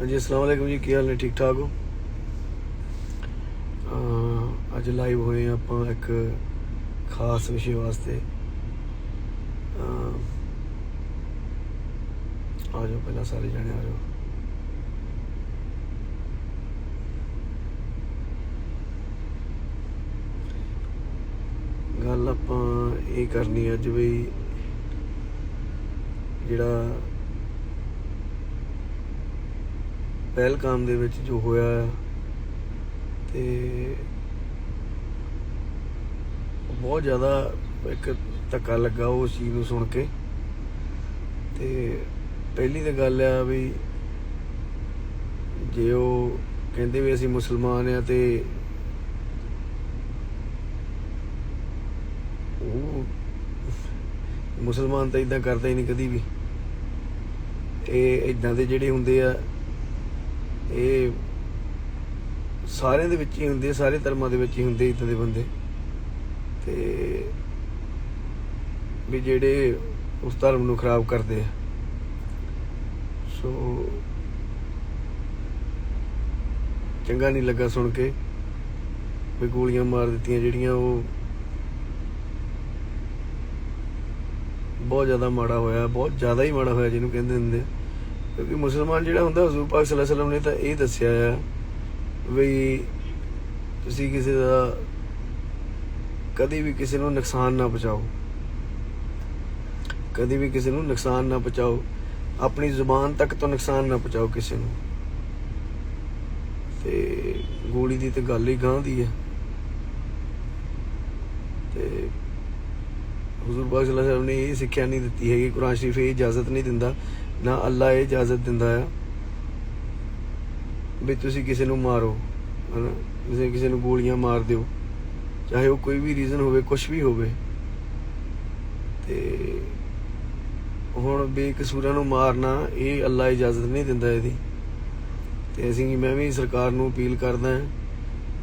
ਹਾਂਜੀ, ਅਸਲਾਮ ਵਾਲੇਕੁਮ ਜੀ, ਕੀ ਹਾਲ ਨੇ? ਠੀਕ ਠਾਕ ਹੋ? ਅੱਜ ਲਾਈਵ ਹੋਏ ਹਾਂ ਆਪਾਂ ਇੱਕ ਖਾਸ ਵਿਸ਼ੇ ਵਾਸਤੇ। ਆ ਜਾਓ, ਪਹਿਲਾਂ ਸਾਰੇ ਜਣੇ ਆ ਜਾਓ। ਗੱਲ ਆਪਾਂ ਇਹ ਕਰਨੀ ਅੱਜ ਵੀ ਜਿਹੜਾ ਪਹਿਲਕਾਮ ਦੇ ਵਿੱਚ ਜੋ ਹੋਇਆ ਆ, ਤੇ ਬਹੁਤ ਜ਼ਿਆਦਾ ਇੱਕ ਧੱਕਾ ਲੱਗਾ ਉਸ ਚੀਜ਼ ਨੂੰ ਸੁਣ ਕੇ। ਤੇ ਪਹਿਲੀ ਤਾਂ ਗੱਲ ਆ ਵੀ ਜੇ ਉਹ ਕਹਿੰਦੇ ਵੀ ਅਸੀਂ ਮੁਸਲਮਾਨ ਆ ਤੇ ਉਹ ਮੁਸਲਮਾਨ ਤਾਂ ਇਦਾਂ ਕਰਦਾ ਹੀ ਨਹੀਂ ਕਦੀ ਵੀ। ਇਹ ਇਦਾਂ ਦੇ ਜਿਹੜੇ ਹੁੰਦੇ ਆ ਇਹ ਸਾਰਿਆਂ ਦੇ ਵਿੱਚ ਹੀ ਹੁੰਦੇ, ਸਾਰੇ ਧਰਮਾਂ ਦੇ ਵਿੱਚ ਹੀ ਹੁੰਦੇ ਇਦਾਂ ਦੇ ਬੰਦੇ ਤੇ ਵੀ ਜਿਹੜੇ ਉਸ ਧਰਮ ਨੂੰ ਖਰਾਬ ਕਰਦੇ ਆ ਸੋ ਚੰਗਾ ਨਹੀਂ ਲੱਗਾ ਸੁਣ ਕੇ ਵੀ ਗੋਲੀਆਂ ਮਾਰ ਦਿੱਤੀਆਂ ਜਿਹੜੀਆਂ ਉਹ ਬਹੁਤ ਜ਼ਿਆਦਾ ਮਾੜਾ ਹੋਇਆ, ਬਹੁਤ ਜ਼ਿਆਦਾ ਹੀ ਮਾੜਾ ਹੋਇਆ ਜਿਹਨੂੰ ਕਹਿੰਦੇ ਹੁੰਦੇ ਆ। ਕਿਉਂਕਿ ਮੁਸਲਮਾਨ ਜਿਹੜਾ ਹੁੰਦਾ ਹਜ਼ੂਰ ਪਾਕ ਸੱਲੱਲਾਹੁ ਅਲੈਹਿ ਵਸੱਲਮ ਨੇ ਤਾਂ ਇਹ ਦੱਸਿਆ ਆ ਵੀ ਤੁਸੀਂ ਕਿਸੇ ਦਾ ਕਦੇ ਵੀ ਕਿਸੇ ਨੂੰ ਨੁਕਸਾਨ ਨਾ ਪਹੁੰਚਾਓ। ਕਦੇ ਵੀ ਕਿਸੇ ਨੂੰ ਨੁਕਸਾਨ ਨਾ ਪਹੁੰਚਾਓ। ਆਪਣੀ ਜ਼ੁਬਾਨ ਤੱਕ ਤੋਂ ਨੁਕਸਾਨ ਨਾ ਪਹੁੰਚਾਓ ਕਿਸੇ ਨੂੰ। ਤੇ ਗੋਲੀ ਦੀ ਤੇ ਗੱਲ ਹੀ ਗਾਂ ਦੀ ਹੈ ਤੇ ਹਜ਼ੂਰ ਪਾਕ ਸੱਲੱਲਾਹੁ ਅਲੈਹਿ ਵਸੱਲਮ ਨੇ ਇਹ ਸਿੱਖਿਆ ਨਹੀਂ ਦਿੱਤੀ ਹੈਗੀ, ਕੁਰਾਨ ਸ਼ਰੀਫ ਇਹ ਇਜਾਜ਼ਤ ਨਹੀਂ ਦਿੰਦਾ ਨਾ ਅੱਲਾ ਇਹ ਇਜਾਜ਼ਤ ਦਿੰਦਾ ਆ ਵੀ ਤੁਸੀਂ ਕਿਸੇ ਨੂੰ ਮਾਰੋ, ਹਨਾ? ਤੁਸੀਂ ਕਿਸੇ ਨੂੰ ਗੋਲੀਆਂ ਮਾਰ ਦਿਓ। ਚਾਹੇ ਉਹ ਕੋਈ ਵੀ ਰੀਜ਼ਨ ਹੋਵੇ ਕੁਝ ਵੀ ਹੋਵੇ। ਤੇ ਹੁਣ ਬੇਕਸੂਰਾਂ ਨੂੰ ਮਾਰਨਾ, ਇਹ ਅੱਲਾ ਇਜਾਜ਼ਤ ਨਹੀਂ ਦਿੰਦਾ ਇਹਦੀ। ਤੇ ਅਸੀਂ, ਮੈਂ ਵੀ ਸਰਕਾਰ ਨੂੰ ਅਪੀਲ ਕਰਦਾ ਹਾਂ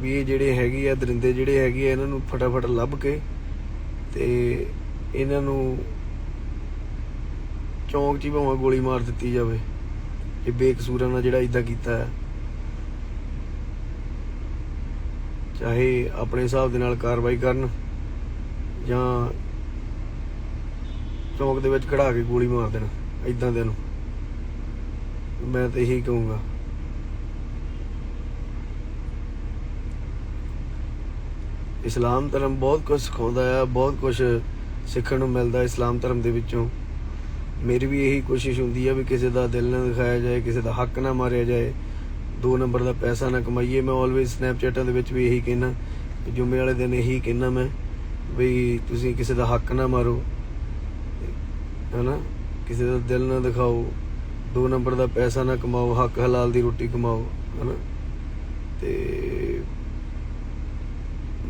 ਵੀ ਇਹ ਜਿਹੜੇ ਹੈਗੇ ਆ, ਦਰਿੰਦੇ ਜਿਹੜੇ ਹੈਗੇ ਆ, ਇਹਨਾਂ ਨੂੰ ਫਟਾਫਟ ਲੱਭ ਕੇ ਤੇ ਇਹਨਾਂ ਨੂੰ ਚੌਂਕ 'ਚ ਹੀ ਭਾਵੇਂ ਗੋਲੀ ਮਾਰ ਦਿੱਤੀ ਜਾਵੇ, ਇਹ ਬੇਕਸੂਰਾਂ ਨਾਲ ਜਿਹੜਾ ਇਦਾਂ ਕੀਤਾ ਹੈ। ਚਾਹੇ ਆਪਣੇ ਹਿਸਾਬ ਦੇ ਨਾਲ ਕਾਰਵਾਈ ਕਰਨ ਜਾਂ ਚੌਂਕ ਦੇ ਵਿੱਚ ਖੜਾ ਕੇ ਗੋਲੀ ਮਾਰ ਦੇਣ ਇਦਾਂ ਦੇ ਨੂੰ। ਮੈਂ ਤਾਂ ਇਹੀ ਕਹੂੰਗਾ। ਇਸਲਾਮ ਧਰਮ ਬਹੁਤ ਕੁਝ ਸਿਖਾਉਂਦਾ ਹੈ ਬਹੁਤ ਕੁਝ ਸਿੱਖਣ ਨੂੰ ਮਿਲਦਾ ਇਸਲਾਮ ਧਰਮ ਦੇ ਵਿੱਚੋਂ। ਮੇਰੀ ਵੀ ਇਹੀ ਕੋਸ਼ਿਸ਼ ਹੁੰਦੀ ਆ ਵੀ ਕਿਸੇ ਦਾ ਦਿਲ ਨਾ ਦਿਖਾਇਆ ਜਾਏ, ਕਿਸੇ ਦਾ ਹੱਕ ਨਾ ਮਾਰਿਆ ਜਾਏ। ਦੋ ਨੰਬਰ ਦਾ ਪੈਸਾ ਨਾ ਕਮਾਈਏ। ਮੈਂ ਆਲਵੇਜ਼ ਸਨੈਪਚੈਟਾਂ ਦੇ ਵਿੱਚ ਵੀ ਇਹੀ ਕਹਿਣਾ ਕਿ ਜੁਮੇ ਵਾਲੇ ਦਿਨ ਇਹੀ ਕਹਿਣਾ ਮੈਂ, ਵੀ ਤੁਸੀਂ ਕਿਸੇ ਦਾ ਹੱਕ ਨਾ ਮਾਰੋ, ਹਨਾ? ਕਿਸੇ ਦਾ ਦਿਲ ਨਾ ਦਿਖਾਓ। ਦੋ ਨੰਬਰ ਦਾ ਪੈਸਾ ਨਾ ਕਮਾਓ, ਹੱਕ ਹਲਾਲ ਦੀ ਰੋਟੀ ਕਮਾਓ, ਹਨਾ? ਤੇ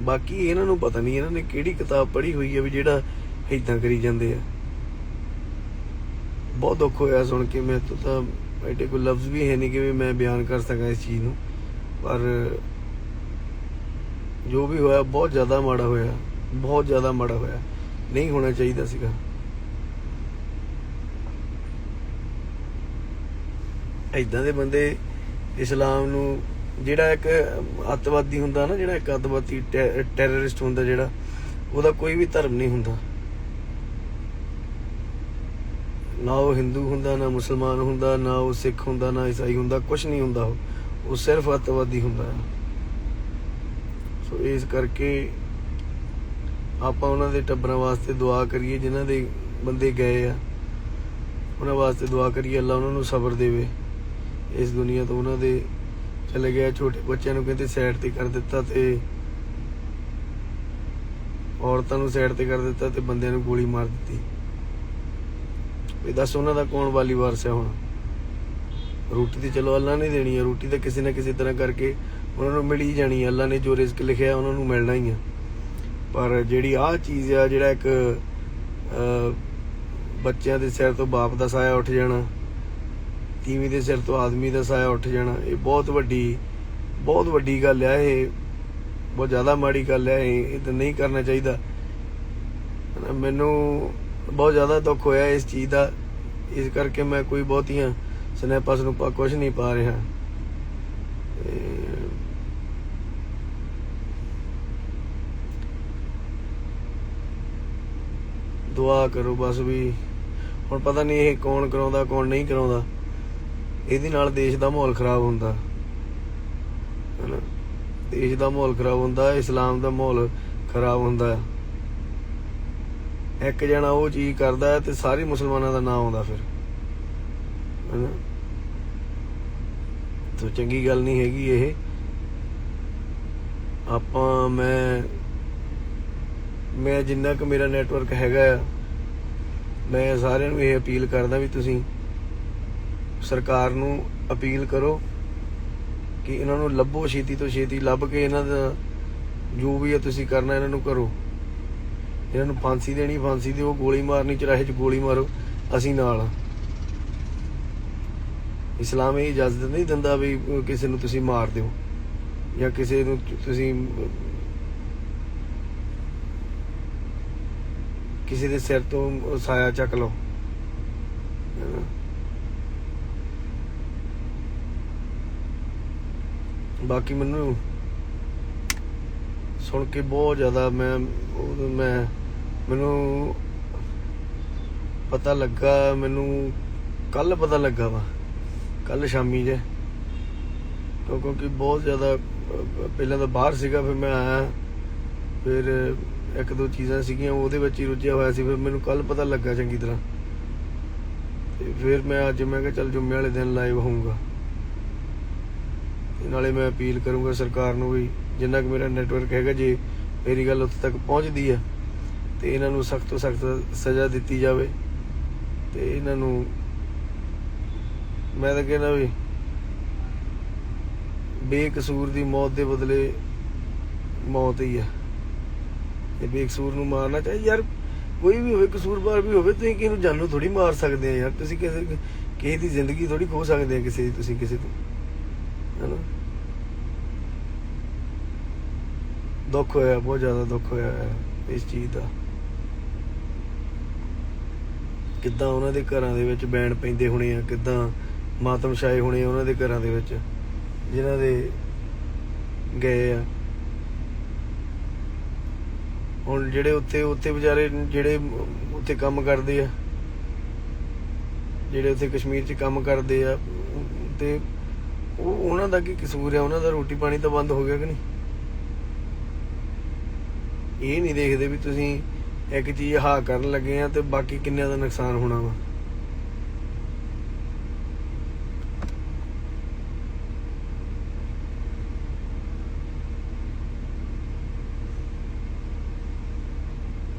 ਬਾਕੀ ਇਹਨਾਂ ਨੂੰ ਪਤਾ ਨਹੀਂ ਇਹਨਾਂ ਨੇ ਕਿਹੜੀ ਕਿਤਾਬ ਪੜ੍ਹੀ ਹੋਈ ਹੈ ਵੀ ਜਿਹੜਾ ਇਦਾਂ ਕਰੀ ਜਾਂਦੇ ਆ। ਬਹੁਤ ਦੁੱਖ ਹੋਇਆ ਸੁਣ ਕੇ ਮੈਂ ਤੋਂ ਤਾਂ ਐਡੇ ਕੋਈ ਲਫ਼ਜ਼ ਵੀ ਹੈ ਨਹੀਂ ਕਿ ਵੀ ਮੈਂ ਬਿਆਨ ਕਰ ਸਕਾਂ ਇਸ ਚੀਜ਼ ਨੂੰ। ਪਰ ਜੋ ਵੀ ਹੋਇਆ ਬਹੁਤ ਜ਼ਿਆਦਾ ਮਾੜਾ ਹੋਇਆ, ਬਹੁਤ ਜ਼ਿਆਦਾ ਮਾੜਾ ਹੋਇਆ। ਨਹੀਂ ਹੋਣਾ ਚਾਹੀਦਾ ਸੀਗਾ। ਇਦਾਂ ਦੇ ਬੰਦੇ ਇਸਲਾਮ ਨੂੰ ਜਿਹੜਾ ਇੱਕ ਅੱਤਵਾਦੀ ਹੁੰਦਾ ਨਾ, ਜਿਹੜਾ ਇੱਕ ਅੱਤਵਾਦੀ ਟੈਰਰਿਸਟ ਹੁੰਦਾ ਜਿਹੜਾ, ਉਹਦਾ ਕੋਈ ਵੀ ਧਰਮ ਨਹੀਂ ਹੁੰਦਾ। ਨਾ ਉਹ ਹਿੰਦੂ ਹੁੰਦਾ, ਨਾ ਮੁਸਲਮਾਨ ਹੁੰਦਾ, ਨਾ ਉਹ ਸਿੱਖ ਹੁੰਦਾ, ਨਾ ਈਸਾਈ ਹੁੰਦਾ ਕੁਝ ਨਹੀਂ ਹੁੰਦਾ ਉਹ। ਸਿਰਫ ਅੱਤਵਾਦੀ ਹੁੰਦਾ ਹੈ। ਸੋ ਇਸ ਕਰਕੇ ਆਪਾਂ ਉਹਨਾਂ ਦੇ ਟੱਬਰਾਂ ਵਾਸਤੇ ਦੁਆ ਕਰੀਏ, ਜਿਨ੍ਹਾਂ ਦੇ ਬੰਦੇ ਗਏ ਆ। ਉਹਨਾਂ ਵਾਸਤੇ ਦੁਆ ਕਰੀਏ, ਅੱਲਾ ਉਹਨਾਂ ਨੂੰ ਸਬਰ ਦੇਵੇ। ਇਸ ਦੁਨੀਆ ਤੋਂ ਉਹਨਾਂ ਦੇ ਚਲੇ ਗਿਆ, ਛੋਟੇ ਬੱਚਿਆਂ ਨੂੰ ਕਹਿੰਦੇ ਸਾਈਡ ਤੇ ਕਰ ਦਿੱਤਾ ਤੇ ਔਰਤਾਂ ਨੂੰ ਸਾਈਡ ਤੇ ਕਰ ਦਿੱਤਾ ਤੇ ਬੰਦਿਆਂ ਨੂੰ ਗੋਲੀ ਮਾਰ ਦਿੱਤੀ। ਵੀ ਦੱਸ ਉਹਨਾਂ ਦਾ ਕੌਣ ਵਾਲੀ ਵਾਰਸ ਹੈ ਹੁਣ? ਰੋਟੀ ਤੇ ਚਲੋ ਅੱਲਾ ਨੇ ਦੇਣੀ ਹੈ ਰੋਟੀ ਤਾਂ ਕਿਸੇ ਨਾ ਕਿਸੇ ਤਰ੍ਹਾਂ ਕਰਕੇ ਉਹਨਾਂ ਨੂੰ ਮਿਲ ਹੀ ਜਾਣੀ ਹੈ। ਅੱਲਾ ਨੇ ਜੋ ਰਿਜ਼ਕ ਲਿਖਿਆ ਉਹਨਾਂ ਨੂੰ ਮਿਲਣਾ ਹੀ ਆ ਪਰ ਜਿਹੜੀ ਆਹ ਚੀਜ਼ ਆ ਜਿਹੜਾ ਇੱਕ ਬੱਚਿਆਂ ਦੇ ਸਿਰ ਤੋਂ ਬਾਪ ਦਾ ਸਾਇਆ ਉੱਠ ਜਾਣਾ ਤੀਵੀਂ ਦੇ ਸਿਰ ਤੋਂ ਆਦਮੀ ਦਾ ਸਾਇਆ ਉੱਠ ਜਾਣਾ ਇਹ ਬਹੁਤ ਵੱਡੀ ਬਹੁਤ ਵੱਡੀ ਗੱਲ ਆ ਇਹ। ਬਹੁਤ ਜ਼ਿਆਦਾ ਮਾੜੀ ਗੱਲ ਹੈ ਇਹ ਇਹ ਤਾਂ ਨਹੀਂ ਕਰਨਾ ਚਾਹੀਦਾ। ਹਨਾ, ਮੈਨੂੰ ਬਹੁਤ ਜ਼ਿਆਦਾ ਦੁੱਖ ਹੋਇਆ ਇਸ ਚੀਜ਼ ਦਾ। ਇਸ ਕਰਕੇ ਮੈਂ ਕੋਈ ਬਹੁਤੀਆਂ ਸਨੈਪਸ ਨੂੰ ਪਾ ਕੁਝ ਨਹੀਂ ਪਾ ਰਿਹਾ। ਦੁਆ ਕਰੋ ਬਸ ਵੀ। ਹੁਣ ਪਤਾ ਨਹੀਂ ਇਹ ਕੌਣ ਕਰਾਉਂਦਾ, ਕੌਣ ਨਹੀਂ ਕਰਾਉਂਦਾ। ਇਹਦੇ ਨਾਲ ਦੇਸ਼ ਦਾ ਮਾਹੌਲ ਖਰਾਬ ਹੁੰਦਾ। ਹੈਨਾ? ਦੇਸ਼ ਦਾ ਮਾਹੌਲ ਖਰਾਬ ਹੁੰਦਾ, ਇਸਲਾਮ ਦਾ ਮਾਹੌਲ ਖਰਾਬ ਹੁੰਦਾ। ਇੱਕ ਜਣਾ ਉਹ ਚੀਜ਼ ਕਰਦਾ ਹੈ ਤੇ ਸਾਰੇ ਮੁਸਲਮਾਨਾਂ ਦਾ ਨਾਮ ਆਉਂਦਾ ਫਿਰ। ਹੈਨਾ? ਤੋ ਚੰਗੀ ਗੱਲ ਨਹੀਂ ਹੈਗੀ ਇਹ। ਆਪਾਂ ਮੈਂ ਮੈਂ ਜਿੰਨਾ ਕੁ ਮੇਰਾ ਨੈਟਵਰਕ ਹੈਗਾ ਆ, ਮੈਂ ਸਾਰਿਆਂ ਨੂੰ ਇਹ ਅਪੀਲ ਕਰਦਾ ਵੀ ਤੁਸੀਂ ਸਰਕਾਰ ਨੂੰ ਅਪੀਲ ਕਰੋ ਕਿ ਇਹਨਾਂ ਨੂੰ ਲੱਭੋ ਛੇਤੀ ਤੋਂ ਛੇਤੀ ਲੱਭ ਕੇ ਇਹਨਾਂ ਦਾ ਜੋ ਵੀ ਹੈ ਤੁਸੀਂ ਕਰਨਾ ਇਹਨਾਂ ਨੂੰ ਕਰੋ। ਇਹਨਾਂ ਨੂੰ ਫਾਂਸੀ ਦੇਣੀ, ਫਾਂਸੀ ਦਿਓ, ਗੋਲੀ ਮਾਰਨੀ, ਚਰਾਹੇ 'ਚ ਗੋਲੀ ਮਾਰੋ, ਅਸੀਂ ਨਾਲ ਆ ਇਸਲਾਮ ਇਹ ਇਜਾਜ਼ਤ ਨਹੀਂ ਦਿੰਦਾ ਵੀ ਕਿਸੇ ਨੂੰ ਤੁਸੀਂ ਮਾਰ ਦਿਓ, ਜਾਂ ਕਿਸੇ ਨੂੰ ਤੁਸੀਂ ਕਿਸੇ ਦੇ ਸਿਰ ਤੋਂ ਸਾਇਆ ਚੱਕ ਲਓ। ਬਾਕੀ ਮੈਨੂੰ ਸੁਣ ਕੇ ਬਹੁਤ ਜ਼ਿਆਦਾ ਮੈਂ ਮੈਂ ਮੈਨੂੰ ਪਤਾ ਲੱਗਾ, ਮੈਨੂੰ ਕੱਲ ਪਤਾ ਲੱਗਾ ਵਾ ਕੱਲ ਸ਼ਾਮੀ ਜੇ। ਕਿਉਂਕਿ ਬਹੁਤ ਜ਼ਿਆਦਾ ਪਹਿਲਾਂ ਤਾਂ ਬਾਹਰ ਸੀਗਾ, ਫਿਰ ਮੈਂ ਆਇਆ। ਫਿਰ ਇੱਕ ਦੋ ਚੀਜ਼ਾਂ ਸੀਗੀਆਂ, ਉਹਦੇ ਵਿੱਚ ਹੀ ਰੁੱਝਿਆ ਹੋਇਆ ਸੀ, ਫਿਰ ਮੈਨੂੰ ਕੱਲ ਪਤਾ ਲੱਗਾ ਚੰਗੀ ਤਰ੍ਹਾਂ। ਤੇ ਫਿਰ ਮੈਂ ਅੱਜ ਮੈਂ ਕਿਹਾ, ਚੱਲ ਜੁੰਮੇ ਵਾਲੇ ਦਿਨ ਲਾਈਵ ਹੋਊਂਗਾ। ਨਾਲੇ ਮੈਂ ਅਪੀਲ ਕਰੂੰਗਾ ਸਰਕਾਰ ਨੂੰ ਵੀ, ਜਿੰਨਾ ਕਿ ਮੇਰਾ ਨੈਟਵਰਕ ਹੈਗਾ, ਜੇ ਮੇਰੀ ਗੱਲ ਉੱਥੇ ਤੱਕ ਪਹੁੰਚਦੀ ਹੈ ਤੇ ਇਹਨਾਂ ਨੂੰ ਸਖਤ ਤੋਂ ਸਖਤ ਸਜ਼ਾ ਦਿੱਤੀ ਜਾਵੇ ਤੇ ਇਹਨਾਂ ਨੂੰ ਮੈਂ ਤਾਂ ਕਹਿੰਦਾ ਵੀ ਬੇਕਸੂਰ ਦੀ ਮੌਤ ਦੇ ਬਦਲੇ ਮੌਤ ਹੀ ਆ। ਤੇ ਬੇਕਸੂਰ ਨੂੰ ਮਾਰਨਾ ਚਾਹੀਦਾ ਯਾਰ ਕੋਈ ਵੀ ਹੋਵੇ, ਕਸੂਰਵਾਰ ਵੀ ਹੋਵੇ, ਤੁਸੀਂ ਕਿਸੇ ਨੂੰ ਜਾਨੋਂ ਥੋੜੀ ਮਾਰ ਸਕਦੇ ਆ ਯਾਰ। ਤੁਸੀਂ ਕਿਸੇ ਕਿਸੇ ਦੀ ਜ਼ਿੰਦਗੀ ਥੋੜੀ ਖੋ ਸਕਦੇ ਆ ਕਿਸੇ ਦੀ, ਤੁਸੀਂ ਕਿਸੇ ਤੋਂ। ਹੈਨਾ? ਦੁੱਖ ਹੋਇਆ, ਬਹੁਤ ਜ਼ਿਆਦਾ ਦੁੱਖ ਹੋਇਆ ਹੈ ਇਸ ਚੀਜ਼ ਦਾ। ਕਿੱਦਾਂ ਉਹਨਾਂ ਦੇ ਘਰਾਂ ਦੇ ਵਿੱਚ ਬੈਣ ਪੈਂਦੇ ਹੋਣੇ ਆ, ਕਿੱਦਾਂ ਮਾਤਮ ਛਾਏ ਹੋਣੇ ਉਹਨਾਂ ਦੇ ਘਰਾਂ ਦੇ ਵਿੱਚ, ਜਿਨ੍ਹਾਂ ਦੇ ਗਏ ਆ। ਹੁਣ ਜਿਹੜੇ ਉੱਥੇ ਉੱਥੇ ਵਿਚਾਰੇ ਜਿਹੜੇ ਉੱਥੇ ਕੰਮ ਕਰਦੇ ਆ, ਜਿਹੜੇ ਉੱਥੇ ਕਸ਼ਮੀਰ 'ਚ ਕੰਮ ਕਰਦੇ ਆ, ਤੇ ਉਹ ਉਹਨਾਂ ਦਾ ਕੀ ਕਸੂਰ ਆ? ਉਹਨਾਂ ਦਾ ਰੋਟੀ ਪਾਣੀ ਤਾਂ ਬੰਦ ਹੋ ਗਿਆ ਕਿ ਨਹੀਂ? ਇਹ ਨਹੀਂ ਦੇਖਦੇ ਵੀ ਤੁਸੀਂ ਇੱਕ ਚੀਜ਼ ਹਾ ਕਰਨ ਲੱਗੇ ਆ ਤੇ ਬਾਕੀ ਕਿੰਨਿਆਂ ਦਾ ਨੁਕਸਾਨ ਹੋਣਾ ਵਾ?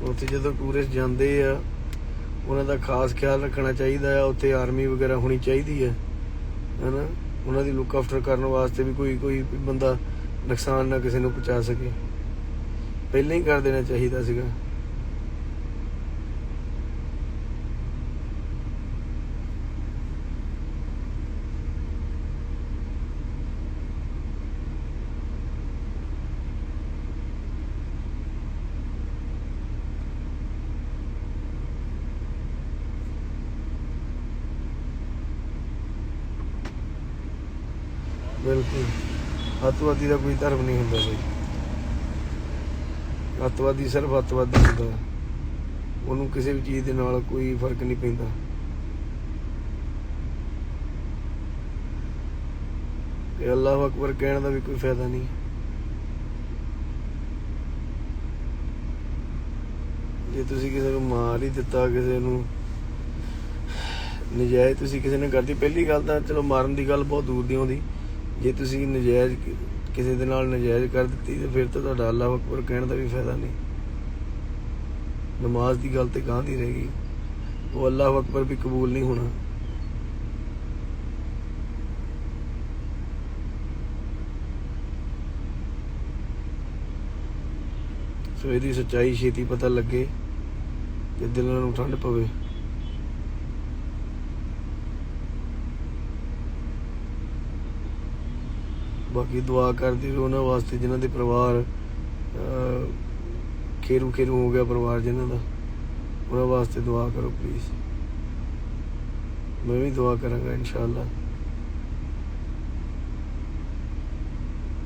ਉੱਥੇ ਜਦੋਂ ਟੂਰਿਸਟ ਜਾਂਦੇ ਆ, ਉਹਨਾਂ ਦਾ ਖਾਸ ਖਿਆਲ ਰੱਖਣਾ ਚਾਹੀਦਾ ਆ, ਉੱਥੇ ਆਰਮੀ ਵਗੈਰਾ ਹੋਣੀ ਚਾਹੀਦੀ ਹੈ ਹਨਾ? ਉਹਨਾਂ ਦੀ ਲੁੱਕ ਆਫਟਰ ਕਰਨ ਵਾਸਤੇ ਵੀ ਕੋਈ ਕੋਈ ਬੰਦਾ ਨੁਕਸਾਨ ਨਾ ਕਿਸੇ ਨੂੰ ਪਹੁੰਚਾ ਸਕੇ। ਪਹਿਲਾਂ ਹੀ ਕਰ ਦੇਣਾ ਚਾਹੀਦਾ ਸੀਗਾ। ਬਿਲਕੁਲ। ਅੱਤਵਾਦੀ ਦਾ ਕੋਈ ਧਰਮ ਨਹੀਂ ਹੁੰਦਾ ਬਈ। ਅੱਤਵਾਦੀ ਸਿਰਫ ਅੱਤਵਾਦੀ ਹੁੰਦਾ। ਉਹਨੂੰ ਕਿਸੇ ਵੀ ਚੀਜ਼ ਦੇ ਨਾਲ ਕੋਈ ਫ਼ਰਕ ਨਹੀਂ ਪੈਂਦਾ। ਤੇ ਅੱਲਾਹੁ ਅਕਬਰ ਕਹਿਣ ਦਾ ਵੀ ਕੋਈ ਫਾਇਦਾ ਨਹੀਂ। ਜੇ ਤੁਸੀਂ ਕਿਸੇ ਨੂੰ ਮਾਰ ਹੀ ਦਿੱਤਾ, ਕਿਸੇ ਨੂੰ ਨਜਾਇਜ਼ ਤੁਸੀਂ ਕਿਸੇ ਨੇ ਕਰਦੀ ਪਹਿਲੀ ਗੱਲ ਤਾਂ ਚਲੋ ਮਾਰਨ ਦੀ ਗੱਲ ਬਹੁਤ ਦੂਰ ਦੀ ਆਉਂਦੀ। ਜੇ ਤੁਸੀਂ ਨਜਾਇਜ਼ ਕਿਸੇ ਦੇ ਨਾਲ ਨਜਾਇਜ਼ ਕਰ ਦਿੱਤੀ, ਤੇ ਫਿਰ ਤਾਂ ਤੁਹਾਡਾ ਅੱਲਾਹੁ ਅਕਬਰ ਕਹਿਣ ਦਾ ਵੀ ਫਾਇਦਾ ਨਹੀਂ। ਨਮਾਜ਼ ਦੀ ਗੱਲ ਤੇ ਗਾਂ ਦੀ ਰਹੇਗੀ ਉਹ ਅੱਲਾਹੁ ਅਕਬਰ ਵੀ ਕਬੂਲ ਨਹੀਂ ਹੋਣਾ। ਸੋ ਇਹਦੀ ਸੱਚਾਈ ਛੇਤੀ ਪਤਾ ਲੱਗੇ ਤੇ ਦਿਲਾਂ ਨੂੰ ਠੰਡ ਪਵੇ। ਬਾਕੀ ਦੁਆ ਕਰਦੇ ਰਹੋ ਉਹਨਾਂ ਵਾਸਤੇ ਜਿਨ੍ਹਾਂ ਦੇ ਪਰਿਵਾਰ ਖੇਰੂ ਖੇਰੂ ਹੋ ਗਿਆ ਪਰਿਵਾਰ ਜਿਨ੍ਹਾਂ ਦਾ, ਉਹਨਾਂ ਵਾਸਤੇ ਦੁਆ ਕਰੋ ਪਲੀਜ਼ ਮੈਂ ਵੀ ਦੁਆ ਕਰਾਂਗਾ ਇਨਸ਼ਾਅੱਲਾ।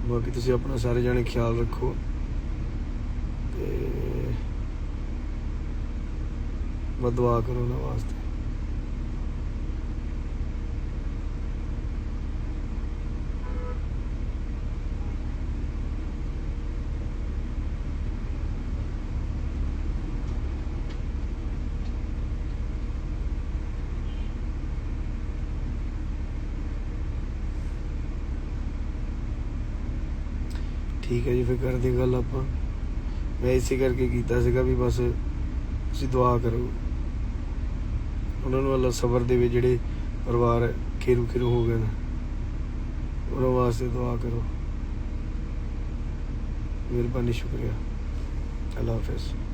ਬਾਕੀ ਤੁਸੀਂ ਆਪਣਾ ਸਾਰੇ ਜਾਣੇ ਖਿਆਲ ਰੱਖੋ ਤੇ ਦੁਆ ਕਰੋ ਉਹਨਾਂ ਵਾਸਤੇ। ਠੀਕ ਹੈ ਜੀ, ਫਿਰ ਕਰਦੇ ਗੱਲ ਆਪਾਂ ਮੈਂ ਇਸੇ ਕਰਕੇ ਕੀਤਾ ਸੀਗਾ ਵੀ ਬਸ ਤੁਸੀਂ ਦੁਆ ਕਰੋ। ਉਹਨਾਂ ਨੂੰ ਅੱਲਾ ਸਬਰ ਦੇਵੇ, ਜਿਹੜੇ ਪਰਿਵਾਰ ਖੇਰੂ ਖੇਰੂ ਹੋ ਗਏ ਨੇ। ਉਹਨਾਂ ਵਾਸਤੇ ਦੁਆ ਕਰੋ। ਮਿਹਰਬਾਨੀ, ਸ਼ੁਕਰੀਆ। ਅੱਲਾ ਹਾਫਿਜ਼।